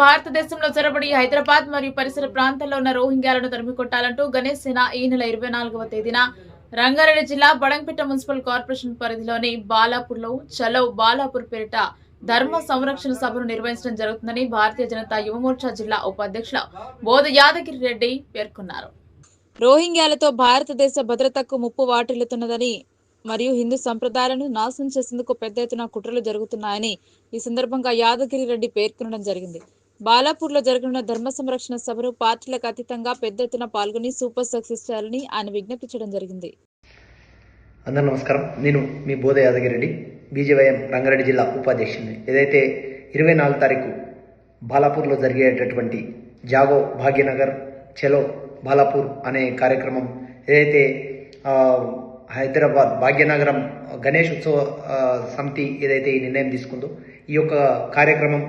భారతదేశంలో చొరబడి హైదరాబాద్ మరియు పరిసర ప్రాంతాల్లో ఉన్న రోహింగ్యాలను తరిమికొట్టాలంటూ గణేష్ సేన ఈ నెల ఇరవై నాలుగవ తేదీన రంగారెడ్డి జిల్లా బడంపేట మున్సిపల్ కార్పొరేషన్ పరిధిలోని బాలాపూర్లో చలో బాలాపూర్ పేరిట ధర్మ సంరక్షణ సభను నిర్వహించడం జరుగుతుందని భారతీయ జనతా యువమోర్చా జిల్లా ఉపాధ్యక్షుల బోధ యాదగిరి రెడ్డి పేర్కొన్నారు. రోహింగ్యాలతో భారతదేశ భద్రతకు ముప్పు వాటిల్లుతున్నదని మరియు హిందూ సంప్రదాయాలను నాశనం చేసేందుకు పెద్ద ఎత్తున కుట్రలు జరుగుతున్నాయని ఈ సందర్భంగా యాదగిరి రెడ్డి పేర్కొనడం జరిగింది. బాలాపూర్లో జరగనున్న ధర్మ సంరక్షణ సభను పార్టీలకు అతీతంగా పెద్ద ఎత్తున పాల్గొని సూపర్ సక్సెస్ చేయాలని ఆయన విజ్ఞప్తించడం జరిగింది. అందరూ నమస్కారం. నేను మీ బోధ యాదగిరెడ్డి బీజేవైఎం రంగారెడ్డి జిల్లా ఉపాధ్యక్షుడిని. ఏదైతే ఇరవై నాలుగు తారీఖు బాలాపూర్లో జరిగేటటువంటి జాగో భాగ్యనగర్ చలో బాలాపూర్ అనే కార్యక్రమం ఏదైతే హైదరాబాద్ భాగ్యనగరం గణేష్ ఉత్సవ సమితి ఏదైతే ఈ నిర్ణయం తీసుకుందో ఈ యొక్క కార్యక్రమం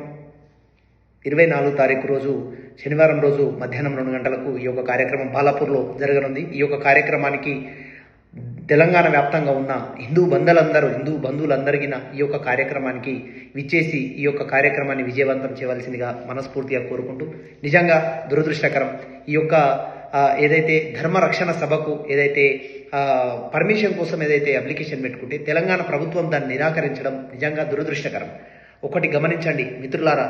ఇరవై నాలుగు తారీఖు రోజు శనివారం రోజు మధ్యాహ్నం రెండు గంటలకు ఈ యొక్క కార్యక్రమం బాలాపూర్లో జరగనుంది. ఈ యొక్క కార్యక్రమానికి తెలంగాణ వ్యాప్తంగా ఉన్న హిందూ బంధువులందరూ హిందూ బంధువులందరిగిన ఈ యొక్క కార్యక్రమానికి విచ్చేసి ఈ యొక్క కార్యక్రమాన్ని విజయవంతం చేయవలసిందిగా మనస్ఫూర్తిగా కోరుకుంటూ నిజంగా దురదృష్టకరం. ఈ యొక్క ఏదైతే ధర్మ రక్షణ సభకు ఏదైతే పర్మిషన్ కోసం ఏదైతే అప్లికేషన్ పెట్టుకుంటే తెలంగాణ ప్రభుత్వం దాన్ని నిరాకరించడం నిజంగా దురదృష్టకరం. ఒకటి గమనించండి మిత్రులారా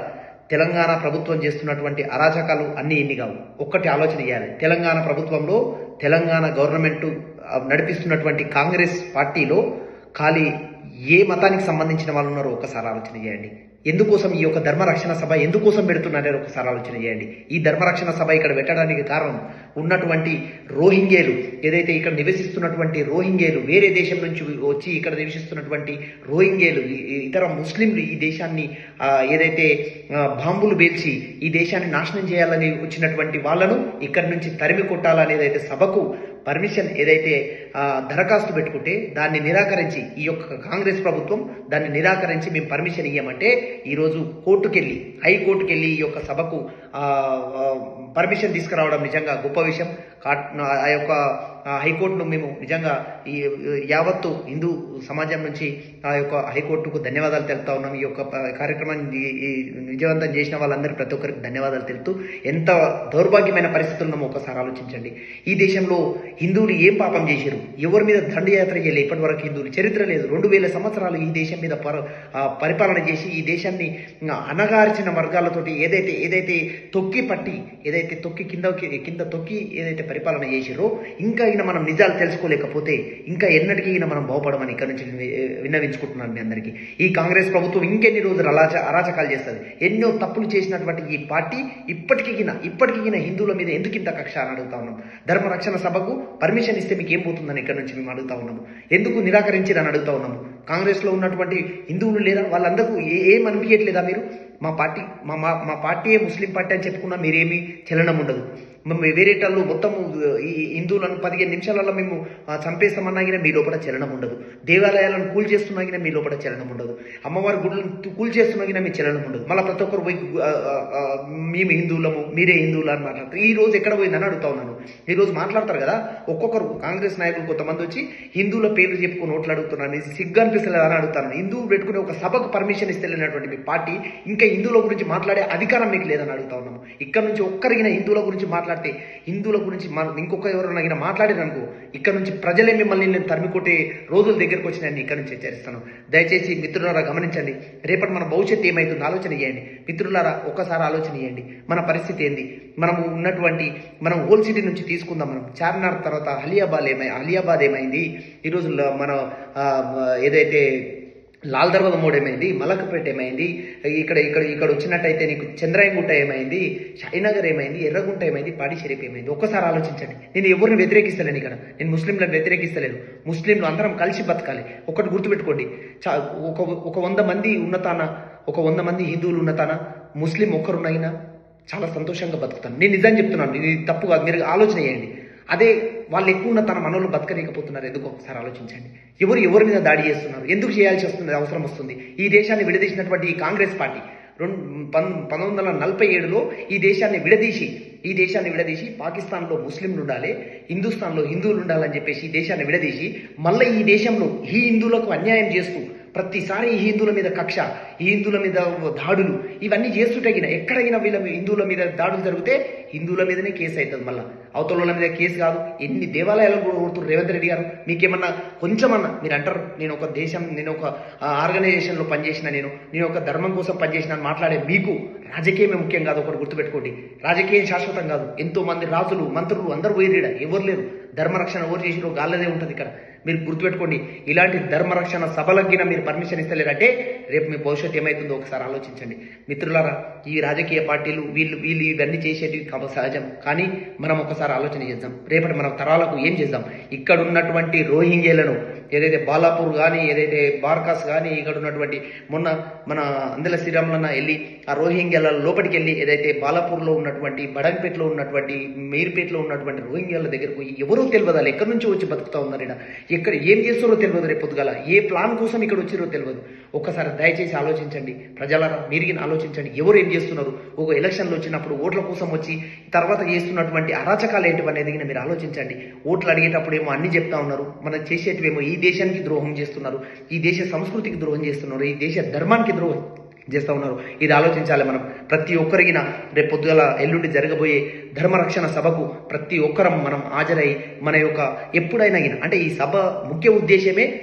తెలంగాణ ప్రభుత్వం చేస్తున్నటువంటి అరాచకాలు అన్నీ ఇన్ని కావు. ఒక్కటి ఆలోచన చేయాలి. తెలంగాణ ప్రభుత్వంలో తెలంగాణ గవర్నమెంట్ నడిపిస్తున్నటువంటి కాంగ్రెస్ పార్టీలో ఖాళీ ఏ మతానికి సంబంధించిన వాళ్ళు ఉన్నారో ఒకసారి ఆలోచన చేయండి. ఎందుకోసం ఈ యొక్క ధర్మరక్షణ సభ ఎందుకోసం పెడుతున్నారని ఒకసారి ఆలోచన చేయండి. ఈ ధర్మరక్షణ సభ ఇక్కడ పెట్టడానికి కారణం ఉన్నటువంటి రోహింగ్యేలు ఏదైతే ఇక్కడ నివసిస్తున్నటువంటి రోహింగ్యేలు వేరే దేశం నుంచి వచ్చి ఇక్కడ నివసిస్తున్నటువంటి రోహింగ్యేలు ఇతర ముస్లింలు ఈ దేశాన్ని ఏదైతే బాంబులు పేల్చి ఈ దేశాన్ని నాశనం చేయాలని వచ్చినటువంటి వాళ్ళను ఇక్కడి నుంచి తరిమి కొట్టాలనేది సభకు పర్మిషన్ ఏదైతే దరఖాస్తు పెట్టుకుంటే దాన్ని నిరాకరించి ఈ యొక్క కాంగ్రెస్ ప్రభుత్వం దాన్ని నిరాకరించి మేము పర్మిషన్ ఇయ్యమంటే ఈరోజు కోర్టుకెళ్ళి హైకోర్టుకెళ్ళి ఈ యొక్క సభకు పర్మిషన్ తీసుకురావడం నిజంగా గొప్ప విషయం. కా- ఆ యొక్క హైకోర్టును మేము నిజంగా ఈ యావత్తు హిందూ సమాజం నుంచి ఆ యొక్క హైకోర్టుకు ధన్యవాదాలు తెలుపుతా ఉన్నాం. ఈ యొక్క కార్యక్రమం కార్యక్రమాన్ని ఈ- విజయవంతం చేసిన వాళ్ళందరూ ప్రతి ఒక్కరికి ధన్యవాదాలు తెలుపుతూ ఎంత దౌర్భాగ్యమైన పరిస్థితులను ఒకసారి ఆలోచించండి. ఈ దేశంలో హిందువులు ఏం పాపం చేశారు? ఎవరి మీద దండయాత్ర చేయలేదు. ఇప్పటి వరకు హిందువులు చరిత్ర లేదు. రెండు వేల సంవత్సరాలు ఈ దేశం మీద పర పరిపాలన చేసి ఈ దేశాన్ని ఆ, అణగార్చిన వర్గాలతోటి ఏదైతే ఏదైతే తొక్కి పట్టి ఏదైతే తొక్కి కింద కింద తొక్కి ఏదైతే పరిపాలన చేసిరో ఇంకా ఈయన మనం నిజాలు తెలుసుకోలేకపోతే ఇంకా ఎన్నటికీ ఈయన మనం బాగుపడమని ఇక్కడ నుంచి విన్నవించుకుంటున్నాను మీ అందరికీ. ఈ కాంగ్రెస్ ప్రభుత్వం ఇంకెన్ని రోజులు అరాచ అరాచకాలు చేస్తుంది? ఎన్నో తప్పులు చేసినటువంటి ఈ పార్టీ ఇప్పటికీ గిన ఇప్పటికీ గిన హిందువుల మీద ఎందుకు ఇంత కక్ష అని అడుగుతా ఉన్నాం? ధర్మ రక్షణ సభకు పర్మిషన్ ఇస్తే మీకు ఏం పోతుందని ఇక్కడ నుంచి మేము అడుగుతా ఉన్నాము. ఎందుకు నిరాకరించిరని అడుగుతా ఉన్నాము? కాంగ్రెస్లో ఉన్నటువంటి హిందువులు లేదా వాళ్ళందరూ ఏం అనిపించట్లేదా మీరు? మా పార్టీ మా మా మా పార్టీయే ముస్లిం పార్టీ అని చెప్పుకున్నా మీరేమీ చలనం ఉండదు. మేము వేరే వాళ్ళు మొత్తం ఈ హిందువులను పదిహేను నిమిషాలలో మేము ఆ, చంపేస్తామన్నా మీ లోపల చలనం ఉండదు. దేవాలయాలను కూల్ చేస్తున్నా మీ లోపల చలనం ఉండదు. అమ్మవారి గుడులను కూల్ చేస్తున్నా మీ చలనం ఉండదు. మళ్ళీ ప్రతి ఒక్కరు పోయి మేము హిందువులము మీరే హిందువులు అని మాట్లాడతారు ఈ రోజు ఎక్కడ పోయిందని అడుగుతా ఉన్నాను. ఈ రోజు మాట్లాడతారు కదా ఒక్కొక్కరు కాంగ్రెస్ నాయకులు కొంతమంది వచ్చి హిందువుల పేర్లు చెప్పుకొని ఓట్లు అడుగుతున్నారు సిగ్గు అనిపిస్తలేదు అని అడుగుతాను హిందువు పెట్టుకునే ఒక సభకు పర్మిషన్ ఇస్తలేనటువంటి మీ పార్టీ ఇంకా హిందువుల గురించి మాట్లాడే అధికారం మీకు లేదని అడుగుతా ఉన్నాము. ఇక్కడ నుంచి ఒక్కరిగిన హిందువుల గురించి మాట్లాడితే హిందువుల గురించి మన ఇంకొక ఎవరైనా మాట్లాడారు అనుకో ఇక్కడ నుంచి ప్రజలే మిమ్మల్ని నేను తరిమి కొట్టే రోజుల దగ్గరకు వచ్చి నేను ఇక్కడ నుంచి హెచ్చరిస్తాను. దయచేసి మిత్రులారా గమనించండి రేపటి మన భవిష్యత్తు ఏమైతుందో ఆలోచన చేయండి. మిత్రులారా ఒక్కసారి ఆలోచన చేయండి. మన పరిస్థితి ఏంది? మనము ఉన్నటువంటి మనం ఓల్డ్ సిటీ నుంచి తీసుకుందాం మనం. చార్మినార్ తర్వాత అలియాబాద్ ఏమై అలియాబాద్ ఏమైంది? ఈ రోజుల్లో మన ఏదైతే లాల్ దర్వాజ మోడ్ ఏమైంది? మలకపేట ఏమైంది? ఇక్కడ ఇక్కడ ఇక్కడ వచ్చినట్టయితే నీకు చంద్రాయంగుట్ట ఏమైంది? షైనగర్ ఏమైంది? ఎర్రగుంట ఏమైంది? పాడి షరీఫ్ ఏమైంది? ఒక్కసారి ఆలోచించండి. నేను ఎవరిని వ్యతిరేకిస్తలేను ఇక్కడ. నేను ముస్లింలను వ్యతిరేకిస్తలేను. ముస్లింలు అందరం కలిసి బతకాలి. ఒకటి గుర్తుపెట్టుకోండి. చా ఒక ఒక వంద మంది ఉన్నతాన? ఒక వంద మంది హిందువులు ఉన్నతాన? ముస్లిం ఒక్కరునైనా చాలా సంతోషంగా బతుకుతాను. నేను నిజం చెప్తున్నాను. ఇది తప్పు కాదు. మీరు ఆలోచన చేయండి. అదే వాళ్ళు ఎక్కువ ఉన్న తన మనోళ్ళు బతకలేకపోతున్నారు ఎందుకు ఒకసారి ఆలోచించండి. ఎవరు ఎవరి మీద దాడి చేస్తున్నారు? ఎందుకు చేయాల్సి వస్తుంది? అవసరం వస్తుంది. ఈ దేశాన్ని విడదీసినటువంటి ఈ కాంగ్రెస్ పార్టీ రెండు పంతొమ్మిది వందల నలభై ఏడులో ఈ దేశాన్ని విడదీసి ఈ దేశాన్ని విడదీసి పాకిస్తాన్లో ముస్లింలు ఉండాలి హిందుస్థాన్లో హిందువులు ఉండాలని చెప్పేసి ఈ దేశాన్ని విడదీసి మళ్ళీ ఈ దేశంలో ఈ హిందువులకు అన్యాయం చేస్తూ ప్రతిసారి హిందువుల మీద కక్ష హిందువుల మీద దాడులు ఇవన్నీ చేస్తుంటే ఎక్కడైనా వీళ్ళ హిందువుల మీద దాడులు జరిగితే హిందువుల మీదనే కేసు అవుతుంది మళ్ళీ. అవతల మీద కేసు కాదు. ఎన్ని దేవాలయాలు కూడా కొడుతున్నారు రేవంత్ రెడ్డి గారు? మీకేమన్నా కొంచెమన్నా మీరు అంటారు నేను ఒక దేశం నేను ఒక ఆర్గనైజేషన్లో పనిచేసిన నేను నేను ఒక ధర్మం కోసం పనిచేసిన అని మాట్లాడే మీకు రాజకీయమే ముఖ్యం కాదు ఒకటి గుర్తుపెట్టుకోండి. రాజకీయం శాశ్వతం కాదు. ఎంతో మంది రాజులు మంత్రులు అందరూ పోయిరీడ ఎవరు లేరు. ధర్మరక్షణ ఎవరు చేసిరో గాల్లదే ఉంటుంది ఇక్కడ. మీరు గుర్తుపెట్టుకోండి ఇలాంటి ధర్మరక్షణ సభలగిన మీరు పర్మిషన్ ఇస్తలేరంటే రేపు మీ భవిష్యత్తు ఏమవుతుందో ఒకసారి ఆలోచించండి. మిత్రులారా ఈ రాజకీయ పార్టీలు వీళ్ళు వీళ్ళు ఇవన్నీ చేసేటివి సహజం. కానీ మనం ఒకసారి ఆలోచన చేద్దాం. రేపటి మన తరాలకు ఏం చేద్దాం? ఇక్కడ ఉన్నటువంటి రోహింగ్యలను ఏదైతే బాలాపూర్ కానీ ఏదైతే బార్కాస్ కానీ ఇక్కడ ఉన్నటువంటి మొన్న మన అందల శ్రీరాములన్న వెళ్ళి ఆ రోహింగ్యాల లోపలికి వెళ్ళి ఏదైతే బాలాపూర్లో ఉన్నటువంటి బడంపేటలో ఉన్నటువంటి మీర్పేటలో ఉన్నటువంటి రోహింగ్యాల దగ్గర పోయి ఎవరూ తెలియదు ఎక్కడి నుంచి వచ్చి బతుకుతా ఉన్నారు ఈడ. ఎక్కడ ఏం చేస్తారో తెలియదు రేపు పొద్దుగాల. ఏ ప్లాన్ కోసం ఇక్కడ వచ్చిరో తెలియదు ఒక్కసారి దయచేసి ఆలోచించండి. ప్రజలారా మీరిగిన ఆలోచించండి. ఎవరు ఏం చేస్తున్నారు? ఒక ఎలక్షన్లు వచ్చినప్పుడు ఓట్ల కోసం వచ్చి తర్వాత చేస్తున్నటువంటి అరాచకాలు ఏంటివి అనేది మీరు ఆలోచించండి. ఓట్లు అడిగేటప్పుడు ఏమో అన్ని చెప్తా ఉన్నారు. మనం చేసేటివేమో ఈ దేశానికి ద్రోహం చేస్తున్నారు ఈ దేశ సంస్కృతికి ద్రోహం చేస్తున్నారు ఈ దేశ ధర్మానికి ద్రోహం చేస్తూ ఉన్నారు. ఇది ఆలోచించాలి మనం. ప్రతి ఒక్కరిగిన రేపు పొద్దుగల ఎల్లుండి జరగబోయే ధర్మరక్షణ సభకు ప్రతి ఒక్కరం మనం హాజరై మన యొక్క ఎప్పుడైనా అంటే ఈ సభ ముఖ్య ఉద్దేశమే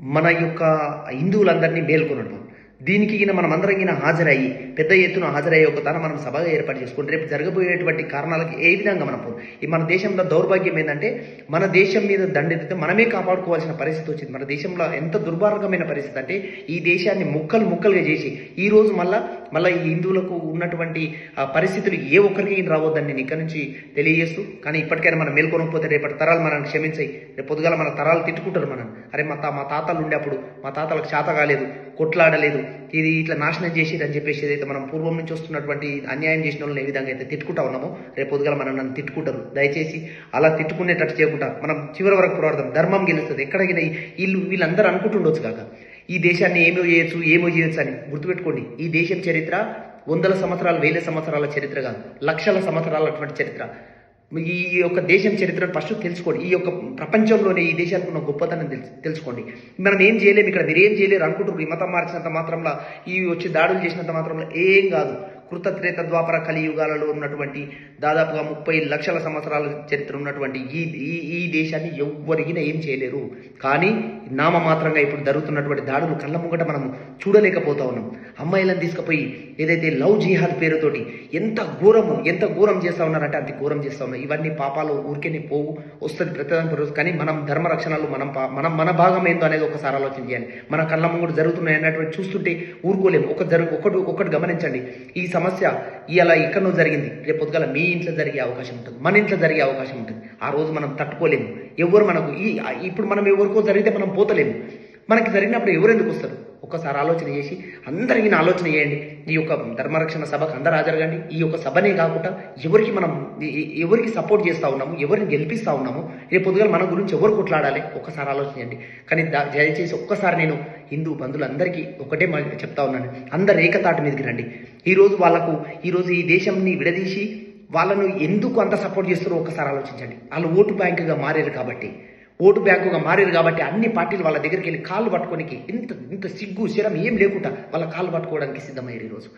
మన యొక్క హిందువులందరినీ మేల్కొనడం. దీనికి ఈయన మనం అందరం హాజరయ్యి పెద్ద ఎత్తున హాజరయ్యే ఒక తన మనం సభగా ఏర్పాటు చేసుకుని రేపు జరగబోయేటువంటి కారణాలకి ఏ విధంగా మనం ఈ మన దేశంలో దౌర్భాగ్యం ఏంటంటే మన దేశం మీద దండెత్తితే మనమే కాపాడుకోవాల్సిన పరిస్థితి వచ్చింది. మన దేశంలో ఎంత దుర్భారకమైన పరిస్థితి అంటే ఈ దేశాన్ని ముక్కలు ముక్కలుగా చేసి ఈ రోజు మళ్ళా మళ్ళీ ఈ హిందువులకు ఉన్నటువంటి పరిస్థితులు ఏ ఒక్కరికి రావద్దని నేను ఇక్కడ నుంచి తెలియజేస్తూ కానీ ఇప్పటికైనా మనం మేల్కొనకపోతే రేపటి తరాలు మనల్ని క్షమించాయి రేపు పొద్దుగాల మన తరాలు తిట్టుకుంటారు మనం అరే మా తా మా తాతలు ఉండే అప్పుడు మా తాతలకు చేత కాలేదు కొట్లాడలేదు ఇది ఇట్లా నాశనం చేసేది అని చెప్పేసి ఏదైతే మనం పూర్వం నుంచి వస్తున్నటువంటి అన్యాయం చేసిన వాళ్ళని ఏ విధంగా అయితే తిట్టుకుంటా ఉన్నామో రేపు పొద్దుగాల మనం నన్ను తిట్టుకుంటారు. దయచేసి అలా తిట్టుకునేటట్టు చేయకుండా మనం చివరి వరకు పోరాడదాం. ధర్మం గెలుస్తుంది. ఎక్కడైనా వీళ్ళు వీళ్ళందరూ అనుకుంటుండొచ్చు కాక. ఈ దేశాన్ని ఏమో చేయొచ్చు ఏమో చేయొచ్చు అని గుర్తుపెట్టుకోండి. ఈ దేశం చరిత్ర వందల సంవత్సరాలు వేల సంవత్సరాల చరిత్ర కాదు. లక్షల సంవత్సరాల అటువంటి చరిత్ర. ఈ యొక్క దేశం చరిత్రను ఫస్ట్ తెలుసుకోండి. ఈ యొక్క ప్రపంచంలోనే ఈ దేశానికి ఉన్న గొప్పతనం తెలుసు తెలుసుకోండి. మనం ఏం చేయలేము ఇక్కడ మీరు ఏం చేయలేరు అనుకుంటారు ఈ మతం మార్చినంత మాత్రంలో ఈ వచ్చి దాడులు చేసినంత మాత్రంలో ఏం కాదు. కృతత్రేత ద్వాపర కలియుగాలలో ఉన్నటువంటి దాదాపుగా ముప్పై లక్షల సంవత్సరాల చరిత్ర ఉన్నటువంటి ఈ ఈ ఈ దేశాన్ని ఎవ్వరిగినా ఏం చేయలేరు. కానీ నామమాత్రంగా ఇప్పుడు జరుగుతున్నటువంటి దాడులు కళ్ళ ముంగట మనం చూడలేకపోతా ఉన్నాం. అమ్మాయిలను తీసుకుపోయి ఏదైతే లవ్ జిహాద్ పేరుతోటి ఎంత ఘోరము ఎంత ఘోరం చేస్తూ ఉన్నారంటే అంత ఘోరం చేస్తూ ఉన్నారు ఇవన్నీ పాపాలు ఊరికేనే పోవు వస్తుంది ప్రతిదాని కానీ మనం ధర్మ రక్షణలు మనం పా- మనం మన భాగం ఏందో అనేది ఒకసారి ఆలోచన చేయాలి. మన కళ్ళ కూడా జరుగుతున్నాయి అన్నటువంటి చూస్తుంటే ఊరుకోలేము. ఒక జరుగు ఒకటి ఒకటి గమనించండి. ఈ సమస్య ఇలా ఎక్కడో జరిగింది. రేపు పొద్దుగల మీ ఇంట్లో జరిగే అవకాశం ఉంటుంది. మన ఇంట్లో జరిగే అవకాశం ఉంటుంది. ఆ రోజు మనం తట్టుకోలేము. ఎవరు మనకు ఈ ఇప్పుడు మనం ఎవరికో జరిగితే మనం పోతలేము. మనకి జరిగినప్పుడు ఎవరు ఎందుకు వస్తారు? ఒక్కసారి ఆలోచన చేసి అందరికీ నా ఆలోచన చేయండి. ఈ యొక్క ధర్మరక్షణ సభకు అందరు హాజరగండి. ఈ యొక్క సభనే కాకుండా ఎవరికి మనం ఎవరికి సపోర్ట్ చేస్తూ ఉన్నాము ఎవరిని గెలిపిస్తూ ఉన్నాము రేపు పొద్దుగా మన గురించి ఎవరు కొట్లాడాలి ఒక్కసారి ఆలోచించండి కానీ దా- దయచేసి ఒక్కసారి నేను హిందూ బంధువులందరికీ ఒకటే చెప్తా ఉన్నాను. అందరు ఏకతాటి మీదకి రండి. ఈరోజు వాళ్ళకు ఈరోజు ఈ దేశంని విడదీసి వాళ్ళను ఎందుకు అంత సపోర్ట్ చేస్తారో ఒక్కసారి ఆలోచించండి. వాళ్ళు ఓటు బ్యాంకుగా మారారు కాబట్టి. ఓటు బ్యాంకుగా మారారు కాబట్టి అన్ని పార్టీలు వాళ్ళ దగ్గరికి వెళ్ళి కాళ్ళు పట్టుకోనికి ఇంత ఇంత సిగ్గు శరం ఏం లేకుండా వాళ్ళ కాళ్ళు పట్టుకోవడానికి సిద్ధమయ్యారు ఈరోజు.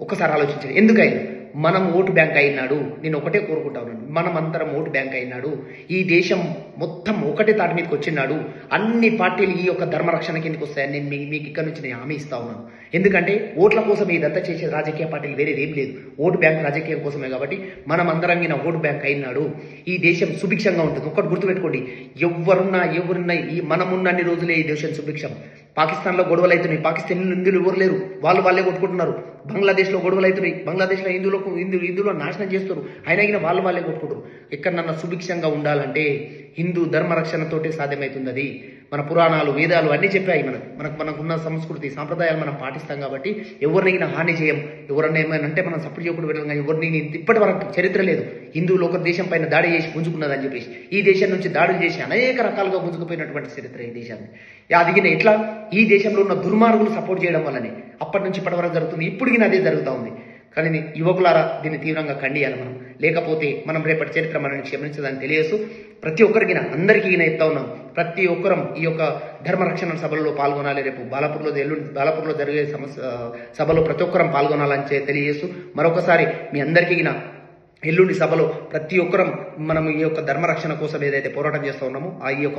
ఒకసారి ఆలోచించారు ఎందుకైనా మనం ఓటు బ్యాంక్ అయినాడు నేను ఒకటే కోరుకుంటా ఉన్నాను. మనం అందరం ఓటు బ్యాంక్ అయినాడు ఈ దేశం మొత్తం ఒకటే తాటి మీదకి వచ్చినాడు అన్ని పార్టీలు ఈ యొక్క ధర్మరక్షణ కిందకి వస్తాయని నేను మీ- మీకు ఇక్కడ నుంచి నేను హామీ ఇస్తా ఉన్నాను. ఎందుకంటే ఓట్ల కోసం ఇదంతా చేసే రాజకీయ పార్టీలు వేరేది ఏం లేదు. ఓటు బ్యాంక్ రాజకీయం కోసమే కాబట్టి మనం అందరం ఈయన ఓటు బ్యాంక్ అయినాడు. ఈ దేశం సుభిక్షంగా ఉంటుంది. ఒక్కటి గుర్తుపెట్టుకోండి. ఎవరున్నా ఎవరున్నా ఈ మనమున్నన్ని రోజులే ఈ దేశం సుభిక్షం. పాకిస్తాన్లో గొడవలు అవుతున్నాయి. పాకిస్తాన్ హిందువులు ఎవరు లేరు? వాళ్ళు వాళ్ళే కొట్టుకుంటున్నారు. బంగ్లాదేశ్లో గొడవలు అవుతున్నాయి. బంగ్లాదేశ్లో హిందువులు హిందూ హిందువులు నాశనం చేస్తారు. అయినా వాళ్ళు వాళ్ళే కొట్టుకుంటారు. ఎక్కడన్నా సుభిక్షంగా ఉండాలంటే హిందూ ధర్మరక్షణతోటే సాధ్యమవుతుంది అది మన పురాణాలు వేదాలు అన్నీ చెప్పాయి మనకు. మనకు మనకున్న సంస్కృతి సాంప్రదాయాలు మనం పాటిస్తాం కాబట్టి ఎవరినైనా హాని చేయం. ఎవరన్నా ఏమైనా అంటే మనం సపోర్ట్ చేయకుండా వెళ్ళడం కానీ ఎవరిని ఇప్పటి వరకు చరిత్ర లేదు. హిందువులు ఒక దేశం పైన దాడి చేసి గుంజుకున్నదని చెప్పేసి. ఈ దేశం నుంచి దాడులు చేసి అనేక రకాలుగా గుంజుకుపోయినటువంటి చరిత్ర ఈ దేశాన్ని అదిగిన ఇట్లా ఎట్లా? ఈ దేశంలో ఉన్న దుర్మార్గులు సపోర్ట్ చేయడం వల్లనే. అప్పటి నుంచి ఇప్పటి వరకు జరుగుతుంది. ఇప్పుడు అదే జరుగుతూ ఉంది. కానీ యువకులారా దీన్ని తీవ్రంగా ఖండియాలి మనం. లేకపోతే మనం రేపటి చరిత్ర మనల్ని క్షమించదని తెలియజేస్తూ ప్రతి ఒక్కరికి అందరికీ ఈయన ఎత్తా ఉన్నాం ప్రతి ఒక్కరం ఈ యొక్క ధర్మరక్షణ సభలో పాల్గొనాలి. రేపు బాలపూర్లో ఎల్లుండి బాలపూర్లో జరిగే సమస్య సభలో ప్రతి ఒక్కరం పాల్గొనాలని చే- తెలియజేస్తూ మరొకసారి మీ అందరికీ ఈయన ఎల్లుండి సభలో ప్రతి ఒక్కరం మనం ఈ యొక్క ధర్మరక్షణ కోసం ఏదైతే పోరాటం చేస్తూ ఉన్నామో ఆ ఈ యొక్క